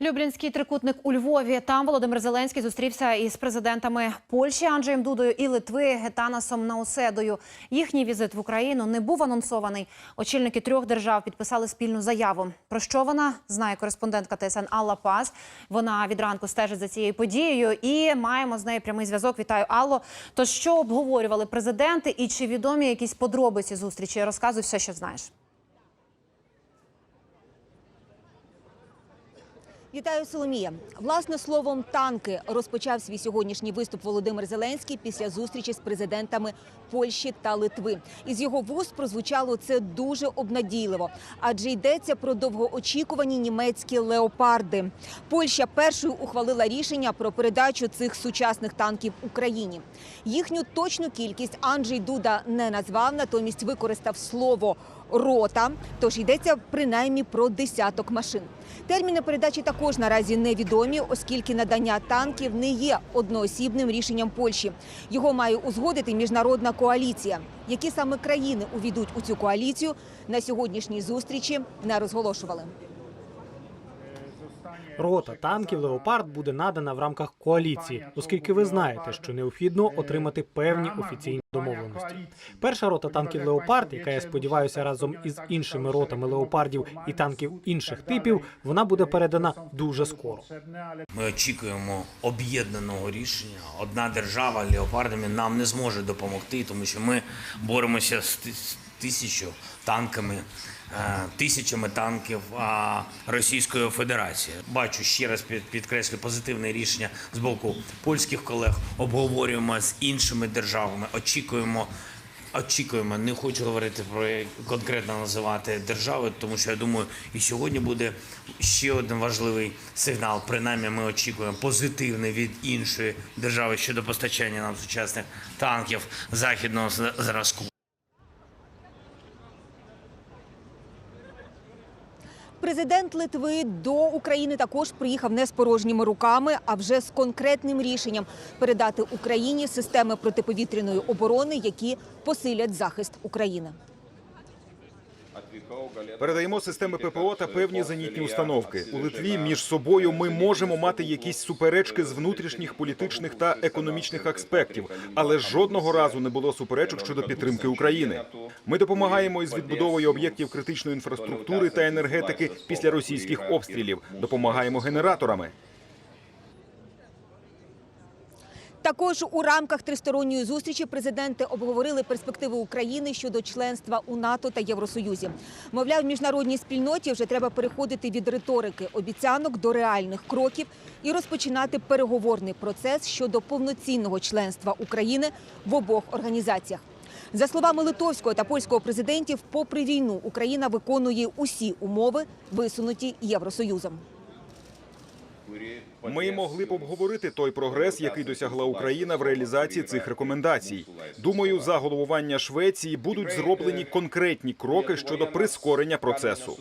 Люблінський трикутник у Львові. Там Володимир Зеленський зустрівся із президентами Польщі Анджеєм Дудою і Литви Гетанасом Науседою. Їхній візит в Україну не був анонсований. Очільники трьох держав підписали спільну заяву. Про що вона знає кореспондентка ТСН Алла Паз. Вона від ранку стежить за цією подією і маємо з нею прямий зв'язок. Вітаю Алло. То що обговорювали президенти і чи відомі якісь подробиці зустрічі? Розказуй все, що знаєш. Вітаю Соломія. Власне словом, танки розпочав свій сьогоднішній виступ Володимир Зеленський після зустрічі з президентами Польщі та Литви. Із його вуст прозвучало це дуже обнадійливо, адже йдеться про довгоочікувані німецькі леопарди. Польща першою ухвалила рішення про передачу цих сучасних танків Україні. Їхню точну кількість Анджей Дуда не назвав, натомість використав слово рота. Тож йдеться принаймні про десяток машин. Терміни передачі також наразі невідомі, оскільки надання танків не є одноосібним рішенням Польщі. Його має узгодити міжнародна коаліція. Які саме країни увійдуть у цю коаліцію на сьогоднішній зустрічі не розголошували. Рота танків Леопард буде надана в рамках коаліції, оскільки ви знаєте, що необхідно отримати певні офіційні домовленості. Перша рота танків Леопард, яка я сподіваюся разом із іншими ротами леопардів і танків інших типів, вона буде передана дуже скоро. Ми очікуємо об'єднаного рішення. Одна держава леопардами нам не зможе допомогти, тому що ми боремося з ти- з тисячу танками, е, тисячами танків Російської Федерації. Бачу ще раз під- підкреслю позитивне рішення з боку польських колег. Обговорюємо з іншими державами. Очікуємо. Очікуємо, не хочу говорити про конкретно називати держави, тому що я думаю, і сьогодні буде ще один важливий сигнал. Принаймні, ми очікуємо позитивний від іншої держави щодо постачання нам сучасних танків західного зразку. Президент Литви до України також приїхав не з порожніми руками, а вже з конкретним рішенням передати Україні системи протиповітряної оборони, які посилять захист України. Передаємо системи ППО та певні зенітні установки. У Литві між собою ми можемо мати якісь суперечки з внутрішніх політичних та економічних аспектів, але жодного разу не було суперечок щодо підтримки України. Ми допомагаємо із відбудовою об'єктів критичної інфраструктури та енергетики після російських обстрілів. Допомагаємо генераторами. Також у рамках тристоронньої зустрічі президенти обговорили перспективи України щодо членства у НАТО та Євросоюзі. Мовляв, в міжнародній спільноті вже треба переходити від риторики обіцянок до реальних кроків і розпочинати переговорний процес щодо повноцінного членства України в обох організаціях. За словами литовського та польського президентів, попри війну Україна виконує усі умови, висунуті Євросоюзом. Ми могли б обговорити той прогрес, який досягла Україна в реалізації цих рекомендацій. Думаю, за головування Швеції будуть зроблені конкретні кроки щодо прискорення процесу.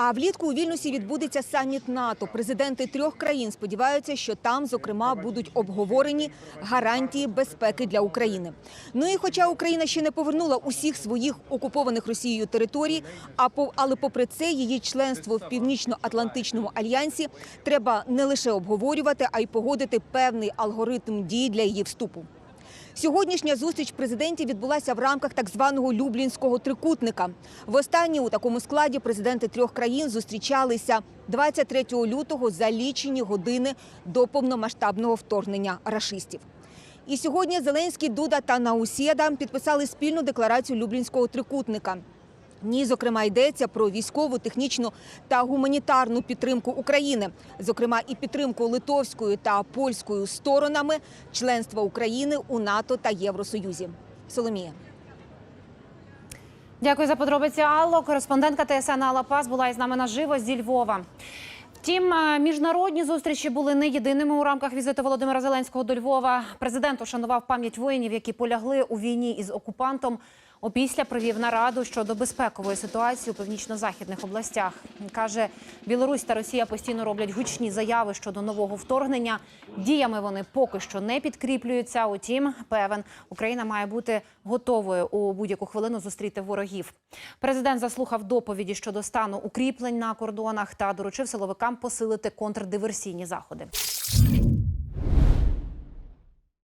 А влітку у Вільнюсі відбудеться саміт НАТО. Президенти трьох країн сподіваються, що там, зокрема, будуть обговорені гарантії безпеки для України. Ну і хоча Україна ще не повернула усіх своїх окупованих Росією територій, а але попри це її членство в північно-атлантичному альянсі треба не лише обговорювати, а й погодити певний алгоритм дій для її вступу. Сьогоднішня зустріч президентів відбулася в рамках так званого Люблінського трикутника. Востаннє у такому складі президенти трьох країн зустрічалися 23 лютого за лічені години до повномасштабного вторгнення рашистів. І сьогодні Зеленський, Дуда та Наусєда підписали спільну декларацію Люблінського трикутника. В ній, зокрема, йдеться про військову, технічну та гуманітарну підтримку України, зокрема, і підтримку литовською та польською сторонами членства України у НАТО та Євросоюзі. Соломія. Дякую за подробиці, Алло. Кореспондентка ТСН Алла Пас була із нами наживо зі Львова. Втім, е, міжнародні зустрічі були не єдиними у рамках візиту Володимира Зеленського до Львова. Президент ушанував пам'ять воїнів, які полягли у війні із окупантом. Опісля провів нараду щодо безпекової ситуації у північно-західних областях. Каже, Білорусь та Росія постійно роблять гучні заяви щодо нового вторгнення. Діями вони поки що не підкріплюються. Утім, певен, Україна має бути готовою у будь-яку хвилину зустріти ворогів. Президент заслухав доповіді щодо стану укріплень на кордонах та доручив силовикам посилити контрдиверсійні заходи.